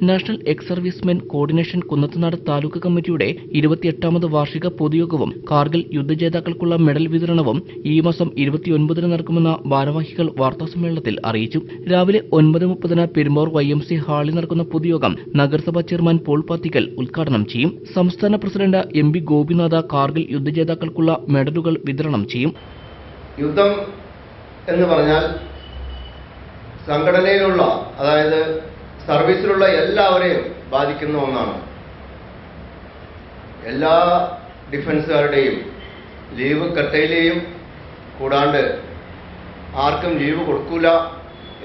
National ex servicemen coordination Kunnathunad taluk കമ്മിറ്റിയുടെ ഇരുപത്തിയെട്ടാമത് വാർഷിക പൊതുയോഗവും കാർഗിൽ യുദ്ധജേതാക്കൾക്കുള്ള മെഡൽ വിതരണവും ഈ മാസം ഇരുപത്തിയൊൻപതിന് നടക്കുമെന്ന ഭാരവാഹികൾ വാർത്താസമ്മേളനത്തിൽ അറിയിച്ചു. രാവിലെ ഒൻപത് മുപ്പതിന് പെരുമ്പാവൂർ വൈ എം സി ഹാളിൽ നടക്കുന്ന പൊതുയോഗം നഗരസഭാ ചെയർമാൻ പോൾ പാത്തിക്കൽ ഉദ്ഘാടനം ചെയ്യും. സംസ്ഥാന president M P Gopinath Kargil യുദ്ധജേതാക്കൾക്കുള്ള മെഡലുകൾ വിതരണം ചെയ്യും. യുദ്ധം എന്ന് പറഞ്ഞാൽ സംഘടനയിലുള്ള അതായത് സർവീസിലുള്ള എല്ലാവരെയും ബാധിക്കുന്ന ഒന്നാണ്. എല്ലാ ഡിഫൻസുകാരുടെയും ലീവ് കട്ടയിലെയും കൂടാണ്ട് ആർക്കും ലീവ് കൊടുക്കൂല.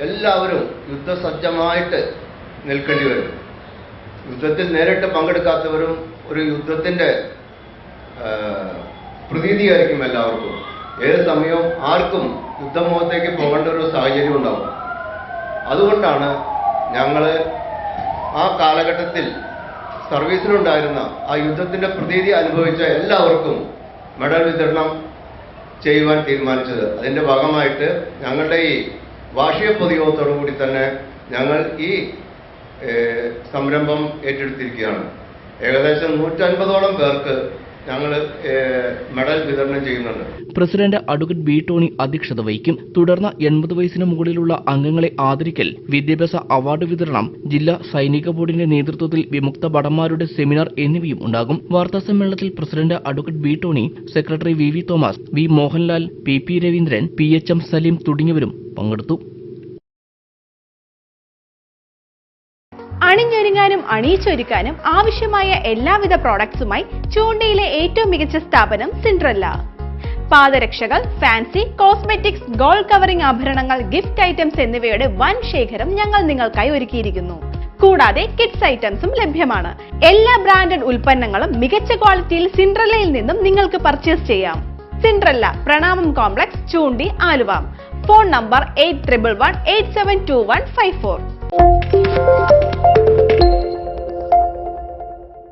എല്ലാവരും യുദ്ധസജ്ജമായിട്ട് നിൽക്കേണ്ടി വരും. യുദ്ധത്തിൽ നേരിട്ട് പങ്കെടുക്കാത്തവരും ഒരു യുദ്ധത്തിന്റെ പ്രതീതിയായിരിക്കും എല്ലാവർക്കും. ഏത് സമയവും ആർക്കും യുദ്ധമുഖത്തേക്ക് പോകേണ്ട ഒരു സാഹചര്യം ഉണ്ടാവും. അതുകൊണ്ടാണ് ഞങ്ങൾ ആ കാലഘട്ടത്തിൽ സർവീസിലുണ്ടായിരുന്ന ആ യുദ്ധത്തിന്റെ പ്രതീതി അനുഭവിച്ച എല്ലാവർക്കും മെഡൽ വിതരണം ചെയ്യുവാൻ തീരുമാനിച്ചത്. അതിന്റെ ഭാഗമായിട്ട് ഞങ്ങളുടെ ഈ വാർഷിക പൊതുയോഗത്തോടു കൂടി തന്നെ ഞങ്ങൾ ഈ സംരംഭം ഏറ്റെടുത്തിരിക്കുകയാണ്. ഏകദേശം നൂറ്റൻപതോളം പേർക്ക് ഞങ്ങൾ മെഡൽ വിതരണം ചെയ്യുന്നുണ്ട്. പ്രസിഡന്റ് അഡ്വക്കേറ്റ് ബി ടോണി അധ്യക്ഷത വഹിക്കും. തുടർന്ന് എൺപത് വയസ്സിന് മുകളിലുള്ള അംഗങ്ങളെ ആദരിക്കൽ വിദ്യാഭ്യാസ അവാർഡ് വിതരണം ജില്ലാ സൈനിക ബോർഡിന്റെ നേതൃത്വത്തിൽ വിമുക്ത ഭടന്മാരുടെ സെമിനാർ എന്നിവയും ഉണ്ടാകും. വാർത്താ സമ്മേളനത്തിൽ president advocate B Tony secretary V V Thomas V Mohanlal P P Raveendran P H M Saleem തുടങ്ങിയവരും പങ്കെടുത്തു. അണിഞ്ഞൊരുങ്ങാനും അണിയിച്ചൊരുക്കാനും ആവശ്യമായ എല്ലാവിധ പ്രോഡക്ട്സുമായി ചൂണ്ടയിലെ ഏറ്റവും മികച്ച സ്ഥാപനം സിൻഡ്രല്ല പാദരക്ഷകൾ ഫാൻസി കോസ്മെറ്റിക്സ് ഗോൾഡ് കവറിംഗ് ആഭരണങ്ങൾ ഗിഫ്റ്റ് ഐറ്റംസ് എന്നിവയുടെ വൻ ശേഖരം ഞങ്ങൾ നിങ്ങൾക്കായി ഒരുക്കിയിരിക്കുന്നു. കൂടാതെ കിഡ്സ് ഐറ്റംസും ലഭ്യമാണ്. എല്ലാ ബ്രാൻഡഡ് ഉൽപ്പന്നങ്ങളും മികച്ച ക്വാളിറ്റിയിൽ സിൻഡ്രല്ലയിൽ നിന്നും നിങ്ങൾക്ക് പർച്ചേസ് ചെയ്യാം. Cinderella Pranamam complex Choondi Aluva. Phone number eight triple one eight seven two one five four